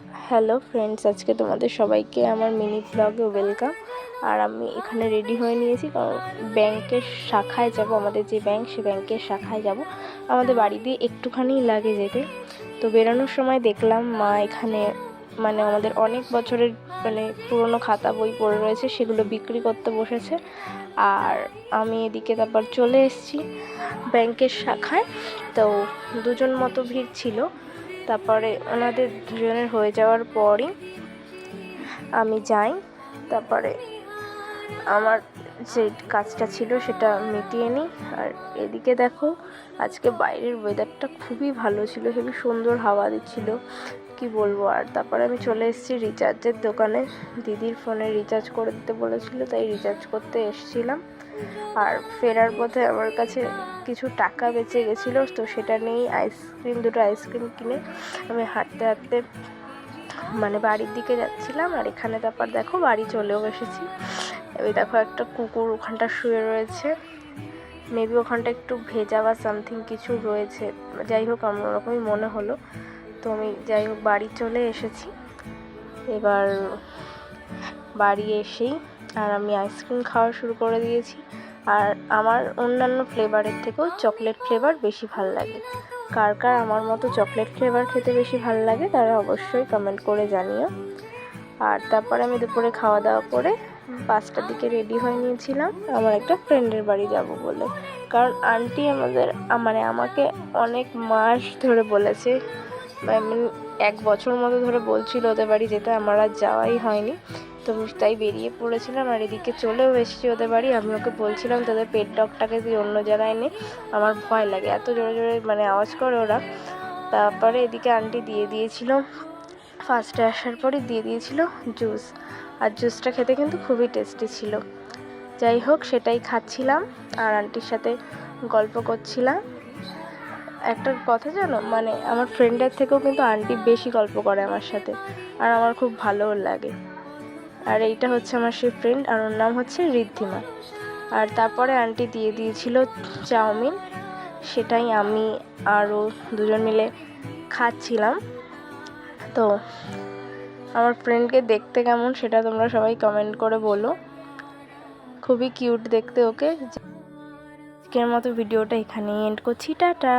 Hello friends আজকে তোমাদের সবাইকে আমার মিনি ব্লগে ওয়েলকাম আর আমি এখানে রেডি হয়ে নিয়েছি, কারণ ব্যাংকের শাখায় যাব, আমাদের যে ব্যাংক সে ব্যাংকের শাখায় যাব। আমাদের বাড়ি দিয়ে একটুখানি লাগে যেতে। তো বেরোনোর সময় দেখলাম, মা এখানে মানে আমাদের অনেক বছরের মানে পুরনো খাতা বই পড়ে রয়েছে, সেগুলো বিক্রি করতে বসেছে। আর আমি এদিকে তারপর চলে এসেছি ব্যাংকের শাখায়। তো দুজন মতো ভিড় ছিল। তারপরে ওনাদের দুজনের হয়ে যাওয়ার পরই আমি যাই তারপরে আমার যে কাজটা ছিল সেটা মিটিয়ে নিই। আর এদিকে দেখো, আজকে বাইরের ওয়েদারটা খুবই ভালো ছিল, হেবি সুন্দর হাওয়া দিচ্ছিল। কি বলব? আর তারপরে আমি চলে এসেছি রিচার্জের দোকানে। দিদির ফোনে রিচার্জ করে দিতে বলেছিল, তাই রিচার্জ করতে এসেছিলাম। আর ফেরার পথে আমার কাছে কিছু টাকা বেঁচে গেছিল, তো সেটা নিয়েই আইসক্রিম দুটো আইসক্রিম কিনে আমি হাঁটতে হাঁটতে মানে বাড়ির দিকে যাচ্ছিলাম। আর এখানে তারপর দেখো, বাড়ি চলেও এসেছি। ওই দেখো একটা কুকুর ওখানটা শুয়ে রয়েছে। মেবি ওখানটা একটু ভেজা বা সামথিং কিছু রয়েছে। যাই হোক, আমার ওরকমই মনে হলো। তো আমি যাই হোক, বাড়ি চলে এসেছি। এবার বাড়ি এসেই আর আমি আইসক্রিম খাওয়া শুরু করে দিয়েছি। আর আমার অন্যান্য ফ্লেভারের থেকেও চকলেট ফ্লেভার বেশি ভালো লাগে। কার কার আমার মতো চকলেট ফ্লেভার খেতে বেশি ভালো লাগে, তারা অবশ্যই কমেন্ট করে জানিও। আর তারপরে আমি দুপুরে খাওয়া দাওয়া করে পাঁচটার দিকে রেডি হয়ে নিয়েছিলাম। আমার একটা ফ্রেন্ডের বাড়ি যাব বলে। কারণ আন্টি আমাদের মানে আমাকে অনেক মাস ধরে বলেছে এক বছর মতো ধরে বলছিল ওদের বাড়ি যেতে, আমার আর যাওয়াই হয়নি। তো তাই বেরিয়ে পড়েছিলাম আর এদিকে চলেও এসেছি ওদের বাড়ি। আমি ওকে বলছিলাম, তাদের পেট ডগটাকে তুই অন্য জায়গায় নে। আমার ভয় লাগে, এত জোরে জোরে মানে আওয়াজ করে ওরা। তারপরে এদিকে আন্টি দিয়ে দিয়েছিল ফার্স্টে আসার পরে দিয়ে দিয়েছিল জুস আর জুসটা খেতে কিন্তু খুবই টেস্টি ছিল। যাই হোক, সেটাই খাচ্ছিলাম। আর আন্টির সাথে গল্প করছিলাম। একটা কথা জানো? মানে আমার ফ্রেন্ডের থেকেও কিন্তু আন্টি বেশি গল্প করে আমার সাথে। আর আমার খুব ভালোও লাগে। আর এইটা হচ্ছে আমার সেই ফ্রেন্ড আর ওর নাম হচ্ছে ঋদ্ধিমা। আর তারপরে আন্টি দিয়ে দিয়েছিল চাউমিন। সেটাই আমি আরও দুজন মিলে খাচ্ছিলাম। তো আমার ফ্রেন্ডকে দেখতে কেমন সেটা তোমরা সবাই কমেন্ট করে বলো। খুবই কিউট দেখতে ওকে। আজকের মতো ভিডিওটা এখানেই এন্ড করছি। টাটা!